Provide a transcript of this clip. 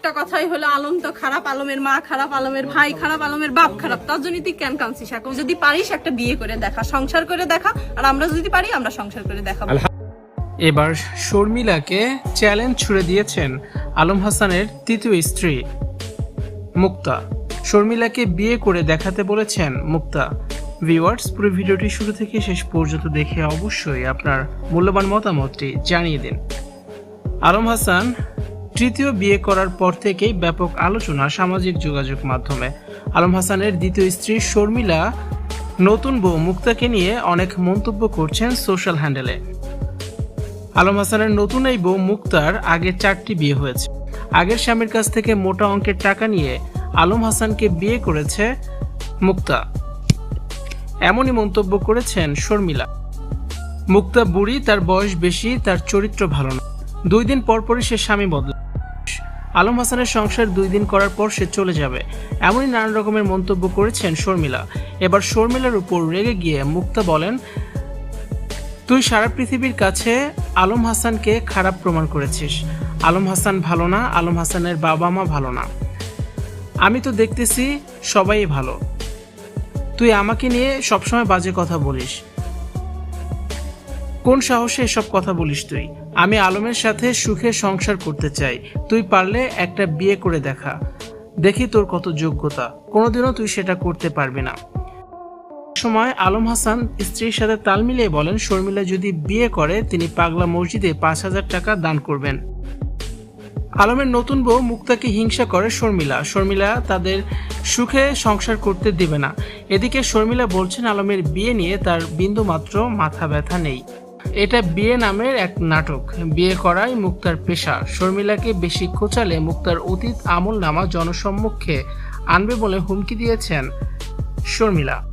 একটা কথাই হলো, আলম তো খারাপ, আলমের মা খারাপ, আলমের ভাই খারাপ, আলমের বাপ খারাপ। তার জন্য তুই কেন কাঁদছিস? এখন যদি পারিস একটা বিয়ে করে দেখা, সংসার করে দেখা, আর আমরা যদি পারি, আমরা সংসার করে দেখাবো। এবার শর্মিলাকে চ্যালেঞ্জ ছুড়ে দিয়েছেন আলম হাসানের তৃতীয় স্ত্রী, মুক্তা। শর্মিলাকে বিয়ে করে দেখাতে বলেছেন মুক্তা। ভিউয়ার্স, পুরো ভিডিওটি শুরু থেকে শেষ পর্যন্ত দেখে অবশ্যই আপনার মূল্যবান মতামতটি জানিয়ে দিন। আলম হাসান তৃতীয় বিয়ে করার পর থেকেই ব্যাপক আলোচনা সামাজিক যোগাযোগ মাধ্যমে। আলম হাসানের দ্বিতীয় স্ত্রী শর্মিলা নতুন বউ মুক্তাকে নিয়ে অনেক মন্তব্য করছেন সোশ্যাল হ্যান্ডেলে। আলম হাসানের নতুন এই বউ মুক্তার আগে চারটি বিয়ে হয়েছে। আগের স্বামীর কাছ থেকে মোটা অঙ্কের টাকা নিয়ে আলম হাসানকে বিয়ে করেছে মুক্তা। এমনই মন্তব্য করেছেন শর্মিলা। মুক্তা বুড়ি, তার বয়স বেশি, তার চরিত্র ভালো না। দুই দিন পর পরই সে স্বামী বদলে আলম হাসানের সংসার দুই দিন করার পর সে চলে যাবে। এমনই নানান রকমের মন্তব্য করেছেন শর্মিলা। এবার শর্মিলার উপর রেগে গিয়ে মুক্তা বলেন, তুই সারা পৃথিবীর কাছে আলম হাসানকে খারাপ প্রমাণ করেছিস। আলম হাসান ভালো না, আলম হাসানের বাবা মা ভালো না। আমি তো দেখতেছি সবাই ভালো। তুই আমাকে নিয়ে সবসময় বাজে কথা বলিস। কোন সাহসে এসব কথা বলিস তুই? আমি আলমের সাথে সুখে সংসার করতে চাই। তুই পারলে একটা বিয়ে করে দেখা। দেখি তোর কত যোগ্যতা। কোনোদিনও তুই সেটা করতে পারবি না। সময় আলম হাসান স্ত্রীর সাথে তাল মিলিয়ে বলেন, শর্মিলা যদি বিয়ে করে, তিনি পাগলা মসজিদে পাঁচ হাজার টাকা দান করবেন। আলমের নতুন বউ মুক্তাকে হিংসা করে শর্মিলা। শর্মিলা তাদের সুখে সংসার করতে দিবে না। এদিকে শর্মিলা বলছেন, আলমের বিয়ে নিয়ে তার বিন্দু মাত্র মাথা ব্যথা নেই। এটা বিয়ে নামের এক নাটক। বিয়ে করাই মুক্তার পেশা। শর্মিলাকে বেশি খোঁচালে মুক্তার অতীত আমল নামা জনসম্মুখে আনবে বলে হুমকি দিয়েছেন শর্মিলা।